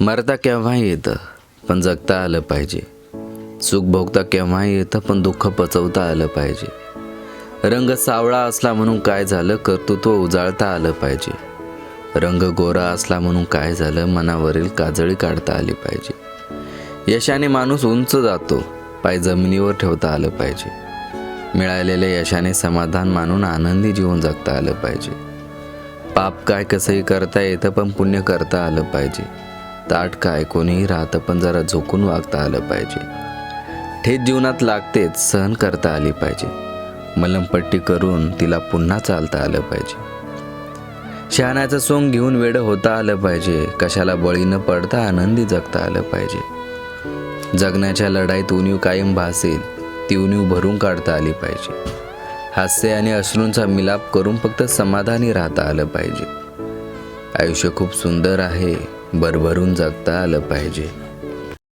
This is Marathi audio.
मरता केव्हाही येतं पण जगता आलं पाहिजे. सुख भोगता केव्हाही येतं पण दुःख पचवता आलं पाहिजे. रंग सावळा असला म्हणून काय झालं कर्तृत्व उजाळता आलं पाहिजे. रंग गोरा असला म्हणून काय झालं मनावरील काजळी काढता आली पाहिजे. यशाने माणूस उंच जातो पाय जमिनीवर ठेवता आलं पाहिजे. मिळालेल्या यशाने समाधान मानून आनंदी जीवन जगता आलं पाहिजे. पाप काय कसंही करता येतं पण पुण्य करता आलं पाहिजे. ताट काय कोणीही राहतं पण जरा झोकून वागता आलं पाहिजे. ठेच जीवनात लागतेच सहन करता आली पाहिजे. मलमपट्टी करून तिला पुन्हा चालता आलं पाहिजे. शहाण्याचं सोंग घेऊन वेडं होता आलं पाहिजे. कशाला बळी न पडता आनंदी जगता आलं पाहिजे. जगण्याच्या लढाईत उणीव कायम भासेल ती उणीव भरून काढता आली पाहिजे. हास्य आणि अश्रूंचा मिलाप करून फक्त समाधानी राहता आलं पाहिजे. आयुष्य खूप सुंदर आहे. भरभरून जगता आलं पाहिजे.